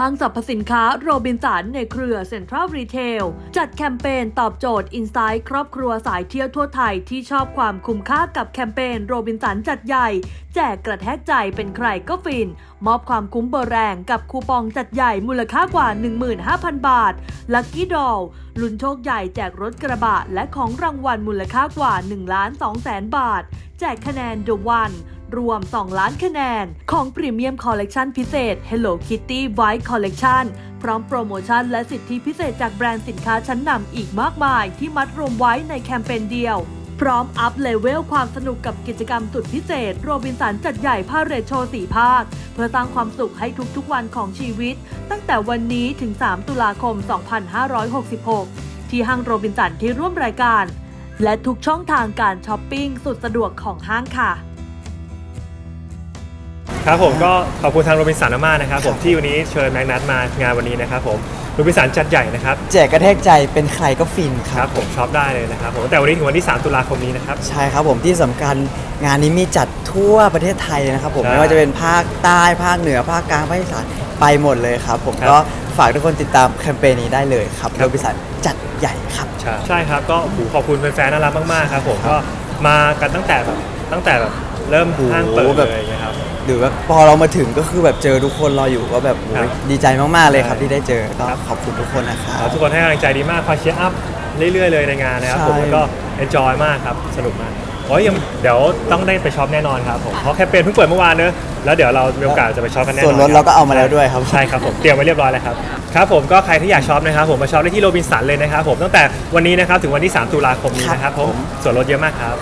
ห้างสรรพสินค้าโรบินสันในเครือเซ็นทรัลรีเทลจัดแคมเปญตอบโจทย์อินไซต์ครอบครัวสายเที่ยวทั่วไทยที่ชอบความคุ้มค่ากับแคมเปญโรบินสันจัดใหญ่ แจกกระแทกใจเป็นใครก็ฟิน มอบความคุ้มเบอร์แรงกับคูปองจัดใหญ่มูลค่ากว่า 15,000 บาทลัคกี้ดอลลุ้นโชคใหญ่แจกรถกระบะและของรางวัลมูลค่ากว่า1ล้าน2แสนบาท แจกคะแนน The One รวม 2 ล้านคะแนน ของพรีเมียมคอลเลกชันพิเศษ Hello Kitty White Collection พร้อมโปรโมชั่นและสิทธิพิเศษจากแบรนด์สินค้าชั้นนำอีกมากมายที่มัดรวมไว้ในแคมเปญเดียวพร้อมอัพเลเวลความสนุกกับกิจกรรมสุดพิเศษ โรบินสันจัดใหญ่พาเรทโชว์สีภาค เพื่อสร้างความสุขให้ทุกๆวันของชีวิต ตั้งแต่วันนี้ถึง 3 ตุลาคม 2566 ที่ห้างโรบินสันที่ร่วมรายการ และทุกช่องทางการช้อปปิ้งสุดสะดวกของห้างค่ะ ครับผมก็ขอบคุณทางโรบินสันมากๆนะครับผมที่วันนี้เชิญแม็กนัทมางานวันนี้นะครับผมโรบินสันจัดใหญ่นะครับแจกกระแทกใจเป็นใครก็ฟินคครัรับบผมช็อปได้เลยนะครับผมแต่วันนี้ถึงวันที่ 3 ตุลาคมนี้นะครับ ใช่ครับผมที่สำคัญงานนี้มีจัดทั่วประเทศไทยนะครับผมใช่ไม่ว่าจะเป็นภาคใต้ภาคเหนือภาคกลางภาคอีสานไปหมดเลยครับ ผมครับก็ฝากทุกคนติดตามแคมเปญนี้ได้เลยครับครัโรบบินสันจัดใหญ่ครับ ใช่ใช่ครับก็โอ้โหขอบคุณแฟนๆน่ารักมากๆครับผมก็มากันตั้งแต่แบบตั้งแต่แบบเริ่มโอ้โหห้างเปิดแบบเลยอย่างเงี้ยครับ หรือว่าพอเรามาถึงก็คือแบบเจอทุกคนรออยู่ก็แบบโอ้ครัยบดีใจมากๆเลยครับใช่ที่ได้เจอก็ครับ ขอบคุณทุกคนนะครับ แล้วทุกคนให้กำลังใจดีมากคอยเชียร์อัพเรื่อยๆเลยในงานนะครับใช่ผมแล้วก็เอนจอยมากครับสนุกมากโอ้ยยังเดี๋ยวต้องได้ไปช็อปแน่นอนครับผมเพราะแคมเปญเพิ่งเปิดเมื่อวานเนอะแล้วเดี๋ยวเรามีโอกาสจะไปช็อปกันแน่นอนส่วนลดเราก็เอามาแล้วด้วยครับ ใช่ครับผมเตรียมไว้เรียบร้อยแล้วครับครับผมก็ใครที่อยากช็อปนะครับผมมาช็อปได้ที่โรบินสันเลยนะครับผมตั้งแต่วันนี้นะครับถึงวันที่ 3 ตุลาคมนี้นะครับครับผมผมส่วนลดเยอะมากครับ